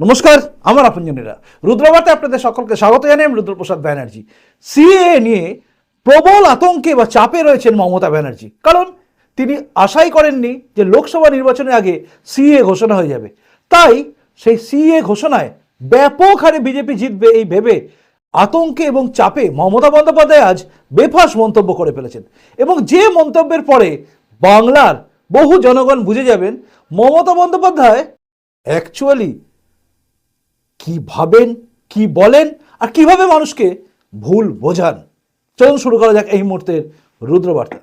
নমস্কার, আমার আপনজনেরা। রুদ্রবার্তে আপনাদের সকলকে স্বাগত জানাই, আমি রুদ্রপ্রসাদ ব্যানার্জি। সিএ নিয়ে প্রবল আতঙ্কে বা চাপে রয়েছেন মমতা ব্যানার্জি। কারণ তিনি আশাই করেননি যে লোকসভা নির্বাচনের আগে সিএ ঘোষণা হয়ে যাবে। তাই সেই সিএ ঘোষণায় ব্যাপক হারে বিজেপি জিতবে এই ভেবে আতঙ্কে এবং চাপে মমতা বন্দ্যোপাধ্যায় আজ বেফাস মন্তব্য করে ফেলেছেন। এবং যে মন্তব্যের পরে বাংলার বহু জনগণ বুঝে যাবেন, মমতা বন্দ্যোপাধ্যায় অ্যাকচুয়ালি কি ভাবেন, কি বলেন আর কীভাবে মানুষকে ভুল বোঝান? চলুন শুরু করা যাক এই মুহূর্তের রুদ্রবার্তা।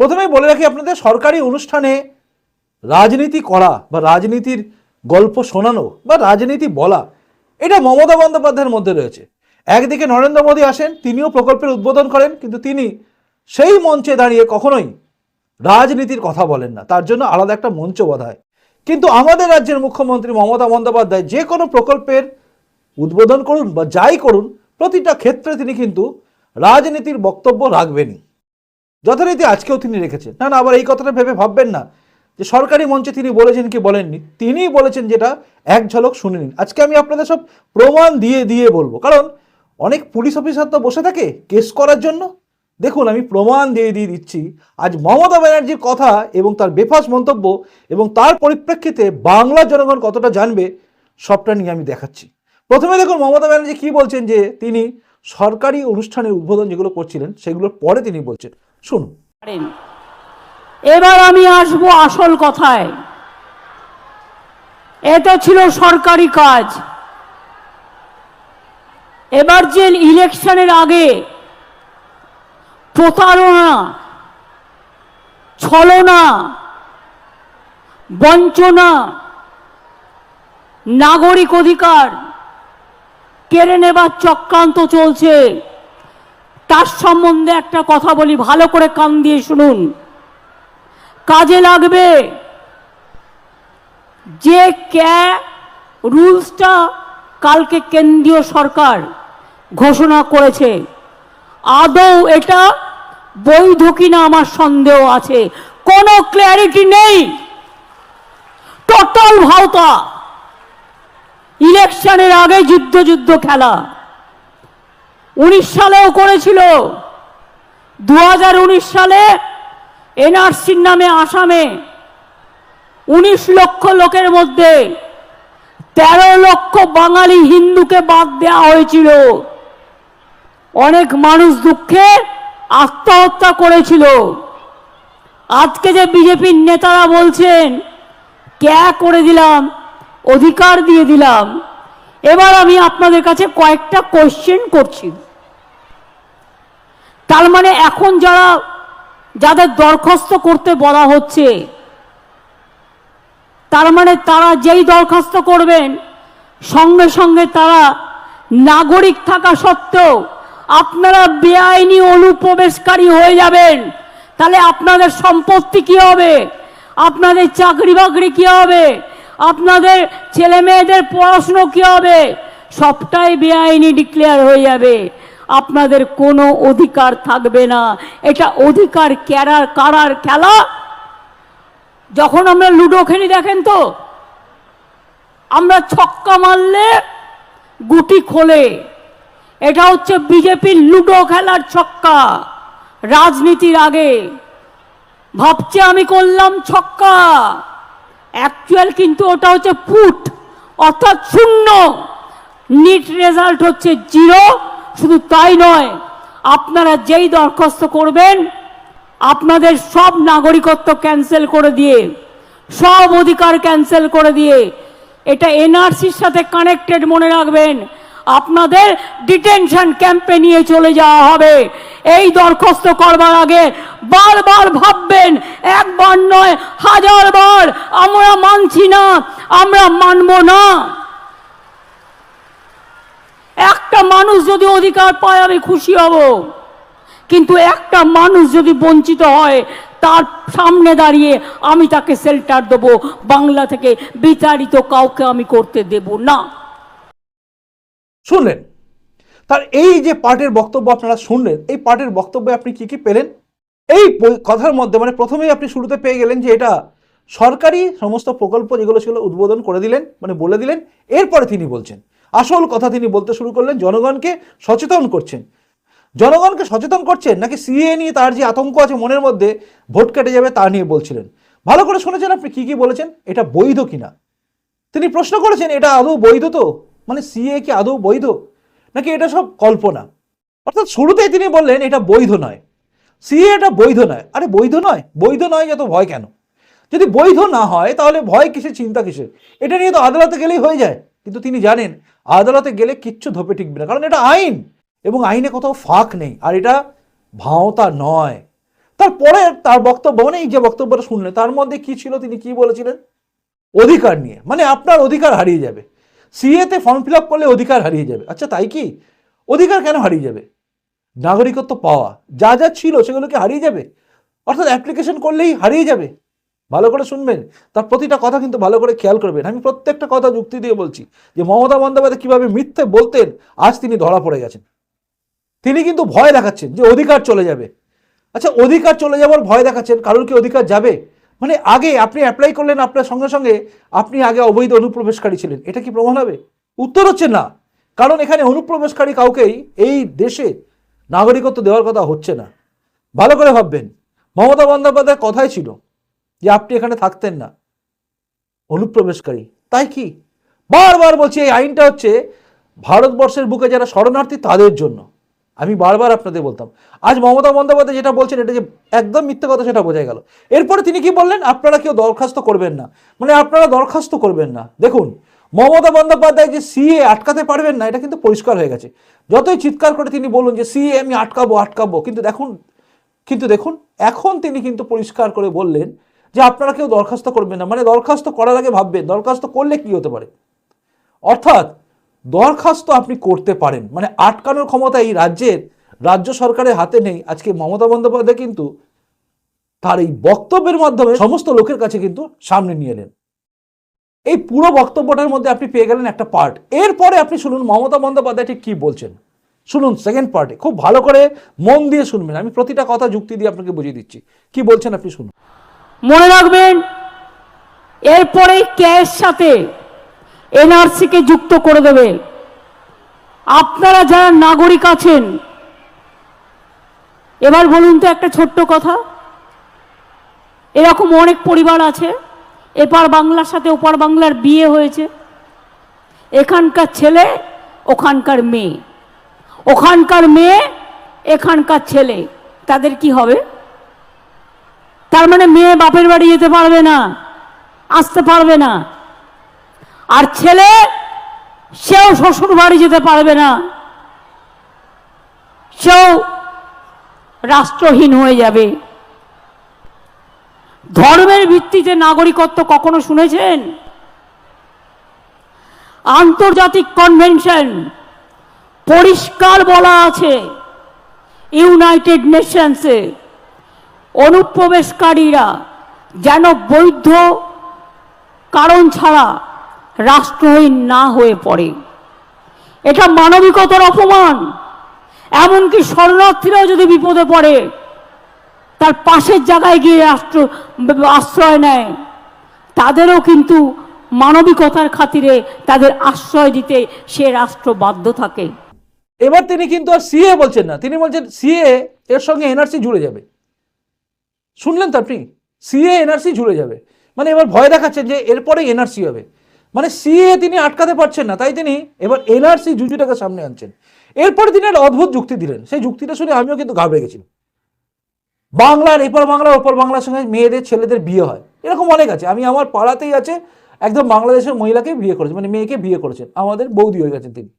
প্রথমেই বলে রাখি আপনাদের, সরকারি অনুষ্ঠানে রাজনীতি করা বা রাজনীতির গল্প শোনানো বা রাজনীতি বলা, এটা মমতা বন্দ্যোপাধ্যায়ের মধ্যে রয়েছে। একদিকে নরেন্দ্র মোদী আসেন, তিনিও প্রকল্পের উদ্বোধন করেন, কিন্তু তিনি সেই মঞ্চে দাঁড়িয়ে কখনোই রাজনীতির কথা বলেন না। তার জন্য আলাদা একটা মঞ্চ বোধ হয়। কিন্তু আমাদের রাজ্যের মুখ্যমন্ত্রী মমতা বন্দ্যোপাধ্যায় যে কোনো প্রকল্পের উদ্বোধন করুন বা যাই করুন, প্রতিটা ক্ষেত্রে তিনি কিন্তু রাজনীতির বক্তব্য রাখবেনই। যথারীতি আজকেও তিনি রেখেছেন। না না, আবার এই কথাটা ভেবে ভাববেন না যে সরকারি মঞ্চে তিনি বলেছেন কি বলেননি। তিনিই বলেছেন যেটা এক ঝলক শুনে নিন। আজকে আমি আপনাদের সব প্রমাণ দিয়ে দিয়ে বলব। কারণ অনেক পুলিশ অফিসার তো বসে থাকে কেস করার জন্য। দেখুন, আমি প্রমাণ দিয়ে দিয়ে দিচ্ছি, আজ মমতা ব্যানার্জির কথা এবং তার বেফাস মন্তব্য এবং তার পরিপ্রেক্ষিতে বাংলার জনগণ কতটা জানবে, সবটা নিয়ে আমি দেখাচ্ছি। প্রথমে দেখুন, মমতা ব্যানার্জি কি বলছেন যে তিনি সরকারি অনুষ্ঠানের উদ্বোধন যেগুলো করছিলেন, সেগুলোর পরে তিনি বলছেন। শুনুন। এবার আমি আসব আসল কথায়। এটা ছিল সরকারি কাজ। এবার যে ইলেকশনের আগে প্রতারণা, ছলনা, বঞ্চনা, নাগরিক অধিকার কেড়ে নেবার চক্রান্ত চলছে, তার সম্বন্ধে একটা কথা বলি, ভালো করে কান দিয়ে শুনুন। কাজে লাগবে যে ক্যা রুলসটা কালকে কেন্দ্রীয় সরকার ঘোষণা করেছে। আদৌ এটা বৈধ কিনা আমার সন্দেহ আছে। কোনো ক্ল্যারিটি নেই। টোটাল ভাওতা। ইলেকশনের আগে যুদ্ধ যুদ্ধ খেলা। উনিশ সালেও করেছিল। দু হাজার উনিশ সালে এনআরসির নামে আসামে উনিশ লক্ষ লোকের মধ্যে তেরো লক্ষ বাঙালি হিন্দুকে বাদ দেওয়া হয়েছিল। অনেক মানুষ দুঃখে আত্মহত্যা করেছিল। আজকে যে বিজেপির নেতারা বলছেন, ক্যা করে দিলাম? অধিকার দিয়ে দিলাম? এবার আমি আপনাদের কাছে কয়েকটা কোয়েশ্চেন করছি। তার মানে এখন যারা, যাদের দরখাস্ত করতে বলা হচ্ছে, তার মানে তারা যেই দরখাস্ত করবেন, সঙ্গে সঙ্গে তারা নাগরিক থাকা সত্ত্বেও আপনারা বেআইনি অনুপ্রবেশকারী হয়ে যাবেন। তাহলে আপনাদের সম্পত্তি কি হবে? আপনাদের চাকরি বাকরি কি হবে? আপনাদের ছেলে মেয়েদের পড়াশুনো কি হবে? সবটাই বেআইনি ডিক্লেয়ার হয়ে যাবে। আপনাদের কোনো অধিকার থাকবে না। এটা অধিকার ক্যারার, কারার খেলা। যখন আমরা লুডো খেলি, দেখেন তো, আমরা ছক্কা মারলে গুটি খোলে। এটা হচ্ছে বিজেপির লুডো খেলার ছক্কা। রাজনীতির আগে। ভাবছে আমি করলাম ছক্কা। অ্যাকচুয়াল কিন্তু ওটা হচ্ছে ফুট, অর্থাৎ শূন্য। নিট রেজাল্ট হচ্ছে জিরো শুধু তাই নয়, আপনারা যেই দরখাস্ত করবেন, আপনাদের সব নাগরিকত্ব ক্যান্সেল করে দিয়ে, সব অধিকার ক্যান্সেল করে দিয়ে, এটা এনআরসির সাথে কানেক্টেড মনে রাখবেন। আপনাদের ডিটেনশন ক্যাম্পে নিয়ে চলে যাওয়া হবে। এই দরখাস্ত করবার আগে বারবার ভাববেন, একবার নয়, হাজার বার, আমরা মানছি না, আমরা মানব না। একটা মানুষ যদি অধিকার পায়, আমি খুশি হব। কিন্তু একটা মানুষ যদি বঞ্চিত হয়, তার সামনে দাঁড়িয়ে আমি তাকে শেল্টার দেবো। বাংলা থেকে বিতাড়িত কাউকে আমি করতে দেব না। শুনলেন? তার এই যে পার্টের বক্তব্য আপনারা শুনলেন, এই পার্টের বক্তব্যে আপনি কি কি পেলেন? এই কথার মধ্যে মানে প্রথমেই আপনি শুরুতে পেয়ে গেলেন যে এটা সরকারি সমস্ত প্রকল্প যেগুলো সেগুলো উদ্বোধন করে দিলেন মানে বলে দিলেন, এরপরে তিনি বলছেন। আসল কথা তিনি বলতে শুরু করলেন, জনগণকে সচেতন করছেন। জনগণকে সচেতন করছেন নাকি সিএ নিয়ে তার যে আতঙ্ক আছে মনের মধ্যে ভোট কেটে যাবে তা নিয়ে বলছিলেন? ভালো করে শুনেছেন আপনি কি কি বলেছেন? এটা বৈধ কিনা? তিনি প্রশ্ন করেছেন, এটা আদৌ বৈধ তো? মানে সিএ কি আদৌ বৈধ? নাকি এটা সব কল্পনা? অর্থাৎ শুরুতেই তিনি বললেন, এটা বৈধ নয়। সিএ এটা বৈধ নয়। আরে বৈধ নয়? বৈধ নয় যত ভয় কেন? যদি বৈধ না হয়, তাহলে ভয় কিসের, চিন্তা কিসের? এটা নিয়ে তো আদালতে গেলেই হয়ে যায়। কিন্তু তিনি জানেন, আদালতে গেলে কিচ্ছু ধোপে টিকবে না। কারণ এটা আইন। এবং আইনে কোথাও ফাঁক নেই। আর এটা ভাওতা নয়। তারপরে তার বক্তব্য মানে এই যে বক্তব্যটা শুনলেন, তার মধ্যে কি ছিল, তিনি কি বলেছিলেন? অধিকার নিয়ে। মানে আপনার অধিকার হারিয়ে যাবে। সিএতে ফর্ম ফিল আপ করলে অধিকার হারিয়ে যাবে। আচ্ছা তাই কি? অধিকার কেন হারিয়ে যাবে? নাগরিকত্ব পাওয়া, যা যা ছিল সেগুলোকে হারিয়ে যাবে? অর্থাৎ অ্যাপ্লিকেশন করলেই হারিয়ে যাবে। ভালো করে শুনবেন। তার প্রতিটা কথা কিন্তু ভালো করে খেয়াল করবেন। আমি প্রত্যেকটা কথা যুক্তি দিয়ে বলছি যে মমতা বন্দ্যোপাধ্যায় কীভাবে মিথ্যে বলতেন, আজ তিনি ধরা পড়ে গেছেন। তিনি কিন্তু ভয় দেখাচ্ছেন যে অধিকার চলে যাবে। আচ্ছা অধিকার চলে যাওয়ার ভয় দেখাচ্ছেন, কারোর কি অধিকার যাবে? মানে আগে আপনি অ্যাপ্লাই করলেন, আপনার সঙ্গে সঙ্গে আপনি আগে অবৈধ অনুপ্রবেশকারী ছিলেন। এটা কি প্রমাণ হবে? উত্তর হচ্ছে না। কারণ এখানে অনুপ্রবেশকারী কাউকেই এই দেশে নাগরিকত্ব দেওয়ার কথা হচ্ছে না। ভালো করে ভাববেন, মমতা বন্দ্যোপাধ্যায়ের কথাই ছিল যে আপনি এখানে থাকতেন না। অনুপ্রবেশকারী। তাই কি? বারবার বলছি, এই আইনটা হচ্ছে ভারতবর্ষের বুকে যারা শরণার্থী তাদের জন্য। আমি বারবার আপনাদের বলতাম। আজ মমতা বন্দ্যোপাধ্যায় যেটা বলছেন, এটা যে একদম মিথ্যে কথা সেটা বোঝা গেল। এরপরে তিনি কি বললেন? আপনারা কেউ দরখাস্ত করবেন না। মানে আপনারা দরখাস্ত করবেন না। দেখুন, মমতা বন্দ্যোপাধ্যায় যে সিএ আটকাতে পারবেন না, এটা কিন্তু পরিষ্কার হয়ে গেছে। যতই চিৎকার করে তিনি বলুন যে সিএ আমি আটকাবো আটকাবো, কিন্তু দেখুন কিন্তু দেখুন, এখন তিনি কিন্তু পরিষ্কার করে বললেন যে আপনারা কেউ দরখাস্ত করবেন না। মানে দরখাস্ত করার আগে ভাববেন, দরখাস্ত করলে কি হতে পারে? অর্থাৎ দরখাস্ত আপনি করতে পারেন। মানে আটকানোর ক্ষমতা এই রাজ্যের, রাজ্য সরকারের হাতে নেই। আজকে মমতা বন্দ্যোপাধ্যায় কিন্তু তার এই বক্তব্যের মাধ্যমে সমস্ত লোকের কাছে কিন্তু সামনে নিয়ে এলেন। এই পুরো বক্তব্যটার মধ্যে আপনি পেয়ে গেলেন একটা পার্ট। এরপরে আপনি শুনুন মমতা বন্দ্যোপাধ্যায় ঠিক কি বলছেন। শুনুন সেকেন্ড পার্টে খুব ভালো করে মন দিয়ে শুনবেন। আমি প্রতিটা কথা যুক্তি দিয়ে আপনাকে বুঝিয়ে দিচ্ছি। কি বলছেন আপনি শুনুন। মনে রাখবেন, এরপরে ক্যাশ সাথে এনআরসিকে যুক্ত করে দেবে। আপনারা যারা নাগরিক আছেন, এবার বলুন তো একটা ছোট্ট কথা। এরকম অনেক পরিবার আছে, এপার বাংলার সাথে ওপার বাংলার বিয়ে হয়েছে। এখানকার ছেলে, ওখানকার মেয়ে। ওখানকার মেয়ে, এখানকার ছেলে। তাদের কি হবে? তার মানে মেয়ে বাপের বাড়ি যেতে পারবে না, আসতে পারবে না। আর ছেলে, সেও শ্বশুর বাড়ি যেতে পারবে না। সেও রাষ্ট্রহীন হয়ে যাবে। ধর্মের ভিত্তিতে নাগরিকত্ব কখনো শুনেছেন? আন্তর্জাতিক কনভেনশন পরিষ্কার বলা আছে, ইউনাইটেড নেশনসে অনুপ্রবেশকারীরা যেন বৈধ কারণ ছাড়া রাষ্ট্রহীন না হয়ে পড়ে। এটা মানবিকতার অপমান। এমনকি শরণার্থীরাও যদি বিপদে পড়ে, তার পাশের জায়গায় গিয়ে রাষ্ট্র, আশ্রয় নেয়। তাদেরও কিন্তু মানবিকতার খাতিরে তাদের আশ্রয় দিতে সে রাষ্ট্র বাধ্য থাকে। এবার তিনি কিন্তু আর সিএ বলছেন না। তিনি বলছেন সিএ এর সঙ্গে এনআরসি জুড়ে যাবে। শুনলেন তো আপনি? সিএ এনআরসি জুড়ে যাবে। মানে এবার ভয় দেখাচ্ছেন যে এরপরে এনআরসি হবে। মানে সিএ তিনি আটকাতে পারছেন না, তাই তিনি এবার এনআরসি জুজুটাকে সামনে আনছেন। এরপরে তিনি একটা অদ্ভুত যুক্তি দিলেন, সেই যুক্তিটা শুনে আমিও কিন্তু ঘাবড়ে গেছিলাম। বাংলার এপার বাংলা, ওপর বাংলার সঙ্গে মেয়েদের, ছেলেদের বিয়ে হয়। এরকম অনেক আছে, আমি আমার পাড়াতেই আছে, একদম বাংলাদেশের মহিলাকে বিয়ে করেছেন মানে মেয়েকে বিয়ে করেছেন, আমাদের বৌদি হয়ে গেছেন তিনি।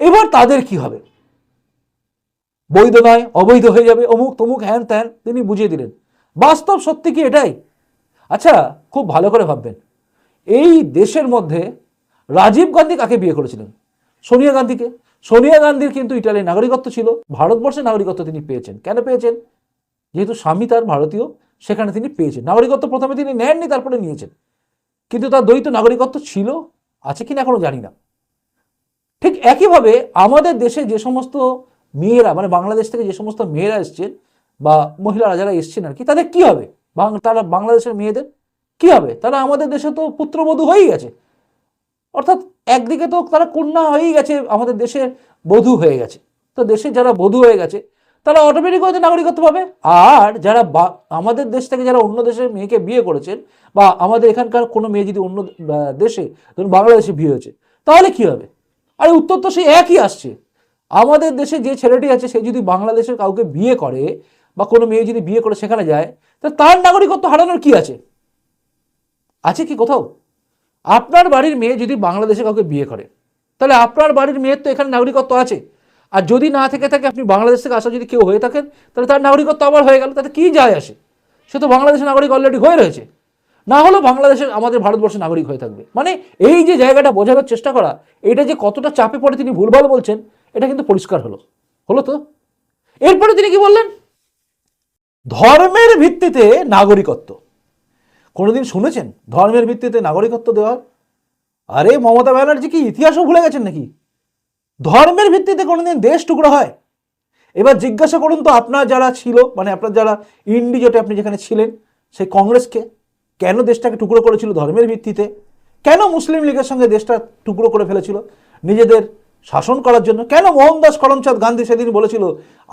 এবার তাদের কি হবে? বৈধ নয়, অবৈধ হয়ে যাবে, অমুক তমুক হ্যান ত্যান, তিনি বুঝিয়ে দিলেন। বাস্তব সত্যি কি এটাই? আচ্ছা খুব ভালো করে ভাববেন। এই দেশের মধ্যে রাজীব গান্ধী কাকে বিয়ে করেছিলেন? সোনিয়া গান্ধীকে। সোনিয়া গান্ধীর কিন্তু ইটালির নাগরিকত্ব ছিল। ভারতবর্ষের নাগরিকত্ব তিনি পেয়েছেন। কেন পেয়েছেন? যেহেতু স্বামী তার ভারতীয়, সেখানে তিনি পেয়েছেন। নাগরিকত্ব প্রথমে তিনি নেননি, তারপরে নিয়েছেন। কিন্তু তার দ্বৈত নাগরিকত্ব ছিল, আছে কিনা এখনও জানি না। ঠিক একইভাবে আমাদের দেশে যে সমস্ত মেয়েরা মানে বাংলাদেশ থেকে যে সমস্ত মেয়েরা এসছেন বা মহিলারা যারা এসছেন আর কি, তাদের কি হবে? তারা বাংলাদেশের মেয়েদের কি হবে? তারা আমাদের দেশে তো পুত্রবধূ হয়েই গেছে। অর্থাৎ একদিকে তো তারা কন্যা হয়েই গেছে, আমাদের দেশে বধূ হয়ে গেছে। তো দেশে যারা বধূ হয়ে গেছে, তারা অটোমেটিক হয়তো নাগরিকত্ব পাবে। আর যারা আমাদের দেশ থেকে যারা অন্য দেশের মেয়েকে বিয়ে করেছেন, বা আমাদের এখানকার কোনো মেয়ে যদি অন্য দেশে, ধরুন বাংলাদেশে বিয়ে হয়েছে, তাহলে কি হবে? আরে উত্তর তো সেই একই আসছে। আমাদের দেশে যে ছেলেটি আছে, সে যদি বাংলাদেশের কাউকে বিয়ে করে, বা কোনো মেয়ে যদি বিয়ে করে সেখানে যায়, তা তার নাগরিকত্ব হারানোর কি আছে? আছে কি কোথাও? আপনার বাড়ির মেয়ে যদি বাংলাদেশে কাউকে বিয়ে করে, তাহলে আপনার বাড়ির মেয়ের তো এখানে নাগরিকত্ব আছে। আর যদি না থেকে থাকে, আপনি বাংলাদেশ থেকে আসা যদি কেউ হয়ে থাকেন, তাহলে তার নাগরিকত্ব আবার হয়ে গেল, তাতে কি যায় আসে? সে তো বাংলাদেশের নাগরিক অলরেডি হয়ে রয়েছে। না হলেও বাংলাদেশের, আমাদের ভারতবর্ষের নাগরিক হয়ে থাকবে। মানে এই যে জায়গাটা বোঝানোর চেষ্টা করা, এটা যে কতটা চাপে পড়ে তিনি ভুলভাল বলছেন, এটা কিন্তু পরিষ্কার হলো। হলো তো? এরপরে তিনি কি বললেন? ধর্মের ভিত্তিতে নাগরিকত্ব। কোনোদিন শুনেছেন ধর্মের ভিত্তিতে নাগরিকত্ব দেওয়ার? আরে মমতা ব্যানার্জি কি ইতিহাসও ভুলে গেছেন নাকি? ধর্মের ভিত্তিতে কোনোদিন দেশ টুকরো হয়? এবার জিজ্ঞাসা করুন তো আপনার যারা ছিল মানে আপনার যারা ইন্ডিজোটে আপনি যেখানে ছিলেন, সেই কংগ্রেসকে কেন দেশটাকে টুকরো করেছিল ধর্মের ভিত্তিতে? কেন মুসলিম লীগের সঙ্গে দেশটা টুকরো করে ফেলেছিল? নিজেদের শাসন করার জন্য কেন মোহনদাস করমচাঁদ গান্ধী সেদিন বলেছিল,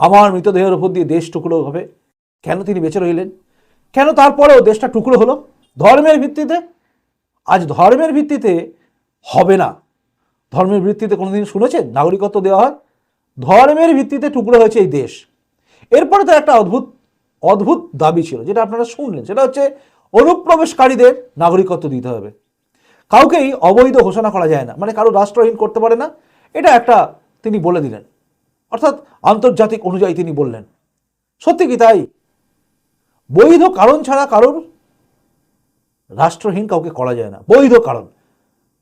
আমার মৃতদেহের উপর দিয়ে দেশ টুকরো হবে কেন তিনি বেঁচে রইলেন? কেন তারপরেও দেশটা টুকরো হলো? ধর্মের ভিত্তিতে, আজ ধর্মের ভিত্তিতে হবে না। ধর্মের ভিত্তিতে কোনোদিন শুনেছেন? নাগরিকত্ব দেওয়া হয়। ধর্মের ভিত্তিতে টুকরো হয়েছে এই দেশ। এরপরে তো একটা অদ্ভুত অদ্ভুত দাবি ছিল, যেটা আপনারা শুনলেন। সেটা হচ্ছে অনুপ্রবেশকারীদের নাগরিকত্ব দিতে হবে। কাউকেই অবৈধ ঘোষণা করা যায় না। মানে কারও রাষ্ট্রহীন করতে পারে না। এটা একটা তিনি বলে দিলেন। অর্থাৎ আন্তর্জাতিক অনুযায়ী তিনি বললেন। সত্যি কি তাই? বৈধ কারণ ছাড়া কারোর রাষ্ট্রহীন কাউকে করা যায় না। বৈধ কারণ।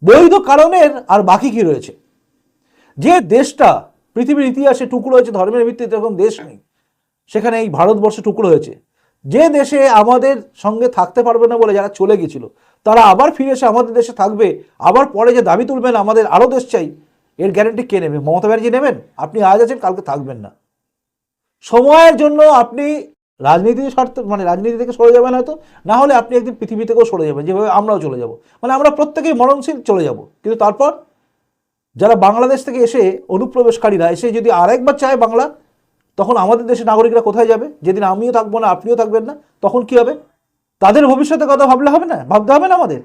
বৈধ কারণের আর বাকি কি রয়েছে? যে দেশটা পৃথিবীর ইতিহাসে টুকরো হয়েছে, ধর্মের ভিত্তিতে এখন দেশ নেই, সেখানে এই ভারতবর্ষে টুকরো হয়েছে। যে দেশে আমাদের সঙ্গে থাকতে পারবে না বলে যারা চলে গেছিল তারা আবার ফিরে এসে আমাদের দেশে থাকবে, আবার পরে যে দাবি তুলবেন, আমাদের আরও দেশ চাই, এর গ্যারেন্টি কে নেবে? মমতা ব্যানার্জি নেবেন? আপনি আজ আছেন, কালকে থাকবেন না। সময়ের জন্য আপনি রাজনীতির স্বার্থ মানে রাজনীতি থেকে সরে যাবেন হয়তো, না হলে আপনি একদিন পৃথিবী থেকেও সরে যাবেন, যেভাবে আমরাও চলে যাব। মানে আমরা প্রত্যেকেই মরণশীল চলে যাব। কিন্তু তারপর যারা বাংলাদেশ থেকে এসে অনুপ্রবেশকারীরা, এসে যদি আরেকবার চায় বাংলা, তখন আমাদের দেশের নাগরিকরা কোথায় যাবে? যেদিন আমিও থাকব না, আপনিও থাকবেন না, তখন কি হবে? তাদের ভবিষ্যতের কথা ভাবলে হবে না? ভাবতে হবে না আমাদের?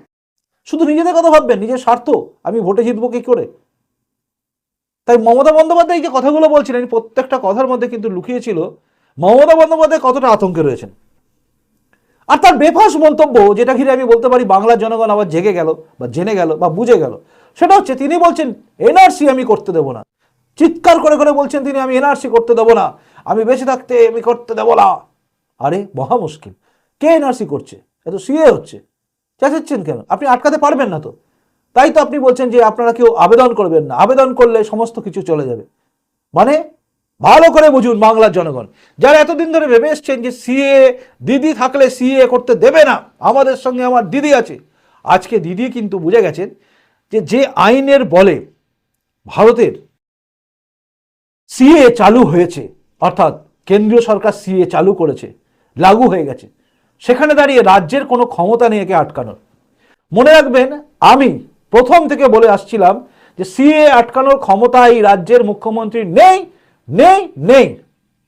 শুধু নিজেদের কথা ভাববেন, নিজের স্বার্থ, আমি ভোটে জিতবো কি করে? তাই মমতা বন্দ্যোপাধ্যায় যে কথাগুলো বলছিলেন, প্রত্যেকটা কথার মধ্যে কিন্তু লুকিয়েছিল মমতা বন্দ্যোপাধ্যায় কতটা আতঙ্কে রয়েছেন? আর তার বেফাস মন্তব্য, যেটা ঘিরে আমি বলতে পারি বাংলার জনগণ আবার জেগে গেল, বা জেনে গেল, বা বুঝে গেল, সেটা হচ্ছে তিনি বলছেন, এনআরসি আমি করতে দেবো না। চিৎকার করে করে বলছেন তিনি, আমি এনআরসি করতে দেবো না, আমি বেঁচে থাকতে আমি করতে দেবো না। আরে, মহা মুশকিল। কে এনআরসি করছে? এত সিএ হচ্ছে। চেঁচাচ্ছেন কেন? আপনি আটকাতে পারবেন না তো। তাই তো আপনি বলছেন যে আপনারা কেউ আবেদন করবেন না। আবেদন করলে সমস্ত কিছু চলে যাবে। মানে ভালো করে বুঝুন বাংলার জনগণ। যারা এতদিন ধরে ভেবে এসছেন যে সিএ, দিদি থাকলে সিএ করতে দেবে না, আমাদের সঙ্গে আমার দিদি আছে। আজকে দিদি কিন্তু বুঝে গেছেন যে যে আইনের বলে ভারতের সিএ চালু হয়েছে, অর্থাৎ কেন্দ্রীয় সরকার সিএ চালু করেছে, লাগু হয়ে গেছে, সেখানে দাঁড়িয়ে রাজ্যের কোনো ক্ষমতা নেই একে আটকানোর। মনে রাখবেন, আমি প্রথম থেকে বলে আসছিলাম যে সিএ আটকানোর ক্ষমতা এই রাজ্যের মুখ্যমন্ত্রী নেই নেই নেই।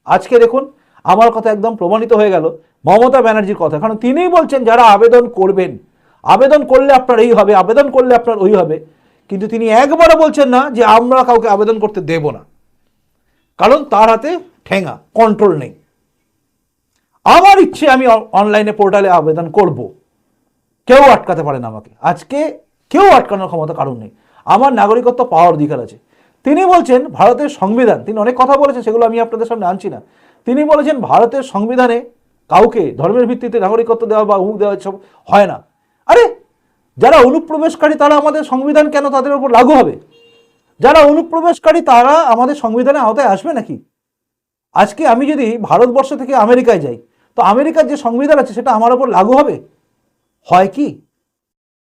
আজকে দেখুন, আমার কথা একদম প্রমাণিত হয়ে গেল মমতা ব্যানার্জির কথা। কারণ তিনিই বলছেন, যারা আবেদন করবেন, আবেদন করলে আপনার এই হবে, আবেদন করলে আপনার ওই হবে। কিন্তু তিনি একবারও বলছেন না যে, আমরা কাউকে আবেদন করতে দেব না। কারণ তার হাতে ঠেঙা কন্ট্রোল নেই। আমার ইচ্ছে, আমি অনলাইনে পোর্টালে আবেদন করব। কেউ আটকাতে পারে না আমাকে। আজকে কেউ আটকানোর ক্ষমতা কারণ নেই। আমার নাগরিকত্ব পাওয়ার অধিকার আছে। তিনি বলছেন ভারতের সংবিধান, তিনি অনেক কথা বলেছেন, সেগুলো আমি আপনাদের সামনে আনছি না। তিনি বলেছেন ভারতের সংবিধানে কাউকে ধর্মের ভিত্তিতে নাগরিকত্ব দেওয়া বা অমুক দেওয়া সব হয় না। আরে, যারা অনুপ্রবেশকারী তারা আমাদের সংবিধান কেন তাদের উপর লাগু হবে? যারা অনুপ্রবেশকারী তারা আমাদের সংবিধানের আওতায় আসবে নাকি? আজকে আমি যদি ভারতবর্ষ থেকে আমেরিকায় যাই, তো আমেরিকার যে সংবিধান আছে সেটা আমার ওপর লাগু হবে? হয় কি?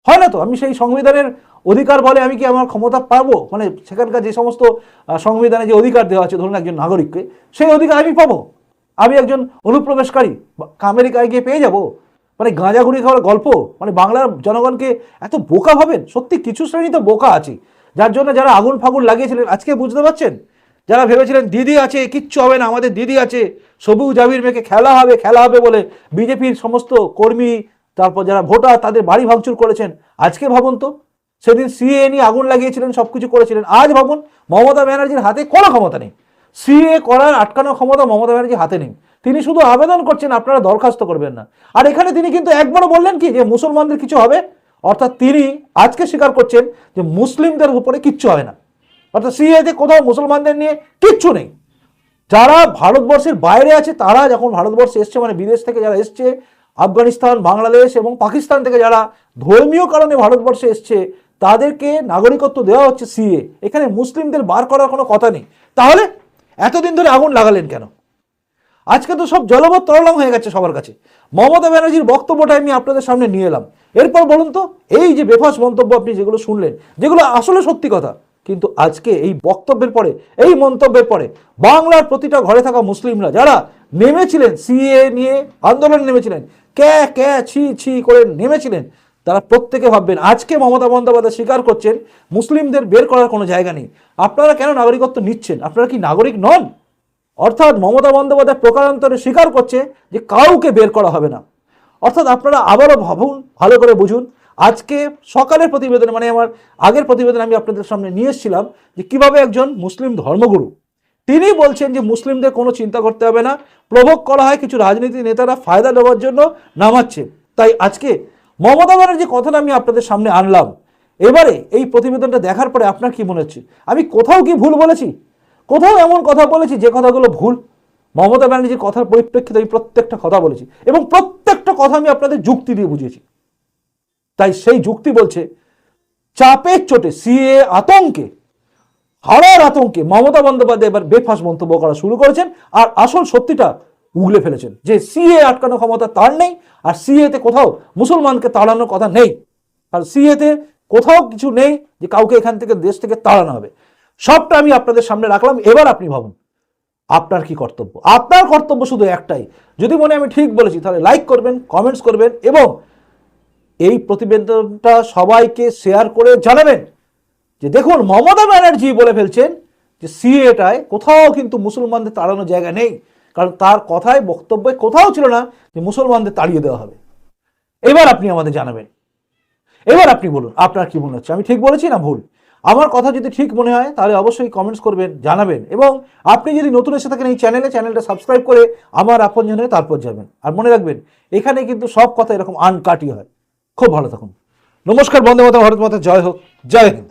হয় না তো? আমি সেই সংবিধানের অধিকার বলে আমি কি আমার ক্ষমতা পাবো? মানে সেখানকার যে সমস্ত সংবিধানে যে অধিকার দেওয়া আছে, ধরুন একজন নাগরিককে, সেই অধিকার আমি পাবো। আমি একজন অনুপ্রবেশকারী আমেরিকায় গিয়ে পেয়ে যাব? মানে গাঁজাগুড়ি খাওয়ার গল্প? মানে বাংলার জনগণকে এত বোকা ভাবেন? সত্যি কিছু শ্রেণি তো বোকা আছে। যার জন্য যারা আগুন ফাগুন লাগিয়েছিলেন, আজকে বুঝতে পারছেন? যারা ভেবেছিলেন দিদি আছে, কিচ্ছু হবে না, আমাদের দিদি আছে, সবুজ আবির মেয়েকে খেলা হবে খেলা হবে বলে বিজেপির সমস্ত কর্মী, তারপর যারা ভোটার, তাদের বাড়ি ভাঙচুর করেছেন, আজকে ভাবুন তো। সেদিন সিএ নিয়ে আগুন লাগিয়েছিলেন সব কিছু করেছিলেন। আজ ভাবুন, মমতা ব্যানার্জির হাতে কোনো ক্ষমতা নেই। সিএ করার আটকানোর ক্ষমতা মমতা ব্যানার্জির হাতে নেই। তিনি শুধু আবেদন করছেন, আপনারা দরখাস্ত করবেন না। আর এখানে তিনি কিন্তু একবারও বললেন কি, যে মুসলমানদের কিছু হবে? অর্থাৎ তিনি আজকে স্বীকার করছেন যে মুসলিমদের উপরে কিচ্ছু হয় না। অর্থাৎ সিএতে কোথাও মুসলমানদের নিয়ে কিচ্ছু নেই। যারা ভারতবর্ষের বাইরে আছে, তারা যখন ভারতবর্ষে এসছে মানে বিদেশ থেকে যারা এসছে, আফগানিস্তান, বাংলাদেশ এবং পাকিস্তান থেকে যারা ধর্মীয় কারণে ভারতবর্ষে এসছে তাদেরকে নাগরিকত্ব দেওয়া হচ্ছে সিএ। এখানে মুসলিমদের বার করার কোনো কথা নেই। তাহলে এতদিন ধরে আগুন লাগালেন কেন? আজকে তো সব জলবৎ তরলং হয়ে গেছে সবার কাছে। মমতা ব্যানার্জির বক্তব্যটা আমি আপনাদের সামনে নিয়ে এলাম। এরপর বলুন তো, এই যে বেফাস মন্তব্য আপনি যেগুলো শুনলেন, যেগুলো আসলে সত্যি কথা, কিন্তু আজকে এই বক্তব্যের পরে, এই মন্তব্যের পরে বাংলার প্রতিটা ঘরে থাকা মুসলিমরা যারা নেমেছিলেন, সিএ নিয়ে আন্দোলন নেমেছিলেন, ক্যা ক্যা ছি ছি করে নেমেছিলেন তারা প্রত্যেকে ভাববেন, আজকে মমতা বন্দ্যোপাধ্যায় স্বীকার করছেন, মুসলিমদের বের করার কোনো জায়গা নেই। আপনারা কেন নাগরিকত্ব নিচ্ছেন? আপনারা কি নাগরিক নন? অর্থাৎ মমতা বন্দ্যোপাধ্যায় প্রকারান্তরে স্বীকার করছে যে কাউকে বের করা হবে না। অর্থাৎ আপনারা আবারও ভাবুন, ভালো করে বুঝুন, আজকে সকালের প্রতিবেদনে মানে আমার আগের প্রতিবেদন আমি আপনাদের সামনে নিয়ে এসেছিলাম যে কীভাবে একজন মুসলিম ধর্মগুরু। তিনি বলছেন যে মুসলিমদের কোনো চিন্তা করতে হবে না, প্রভোগ করা হয় কিছু রাজনীতি নেতারা ফায়দা নেওয়ার জন্য নামাচ্ছে তাই আজকে মমতা ব্যানার্জি কথাটা আমি আপনাদের সামনে আনলাম। এবারে এই প্রতিবেদনটা দেখার পরে আপনার কি মনে হচ্ছে? আমি কোথাও কি ভুল বলেছি? কোথাও এমন কথা বলেছি যে কথাগুলো ভুল? মমতা ব্যানার্জির কথার পরিপ্রেক্ষিতে আমি প্রত্যেকটা কথা বলেছি এবং প্রত্যেকটা কথা আমি আপনাদের যুক্তি দিয়ে বুঝিয়েছি। তাই সেই যুক্তি বলছে, চাপের চোটে সিএ আতঙ্কে, হারার আতঙ্কে মমতা বন্দ্যোপাধ্যায় এবার বেফাস মন্তব্য করা শুরু করেছেন। আর আসল সত্যিটা উগলে ফেলেছেন। যে সিএ আটকানোর ক্ষমতা তার নেই, আর সিএতে কোথাও মুসলমানকে তাড়ানোর কথা নেই। আর সিএতে কোথাও কিছু নেই যে কাউকে এখান থেকে, দেশ থেকে তাড়ানো হবে। সবটা আমি আপনাদের সামনে রাখলাম, এবার আপনি ভাবুন, আপনার কি কর্তব্য? আপনার কর্তব্য শুধু একটাই। যদি মনে আমি ঠিক বলেছি, তাহলে লাইক করবেন কমেন্টস করবেন, এবং এই প্রতিবেদনটা সবাইকে শেয়ার করে জানাবেন। যে দেখুন, মমতা ব্যানার্জি বলে ফেলছেন যে সিএটায় কোথাও কিন্তু মুসলমানদের তাড়ানোর জায়গা নেই। কারণ তার কথায়, বক্তব্যে কোথাও ছিল না যে মুসলমানদের তাড়িয়ে দেওয়া হবে। এবার আপনি আমাদের জানাবেন। এবার আপনি বলুন, আপনার কি মনে হচ্ছে? আমি ঠিক বলেছি না ভুল? আমার কথা যদি ঠিক মনে হয়, তাহলে অবশ্যই কমেন্টস করবেন, জানাবেন। এবং আপনি যদি নতুন এসে থাকেন এই চ্যানেলে চ্যানেলটা সাবস্ক্রাইব করে আমার আপনজনে তারপর যাবেন। আর মনে রাখবেন, এখানে কিন্তু সব কথা এরকম আনকাটি হয়। খুব ভালো থাকুন। নমস্কার, বন্দে মাতা ভারত মাতা, জয় হোক। জয় হিন্দ।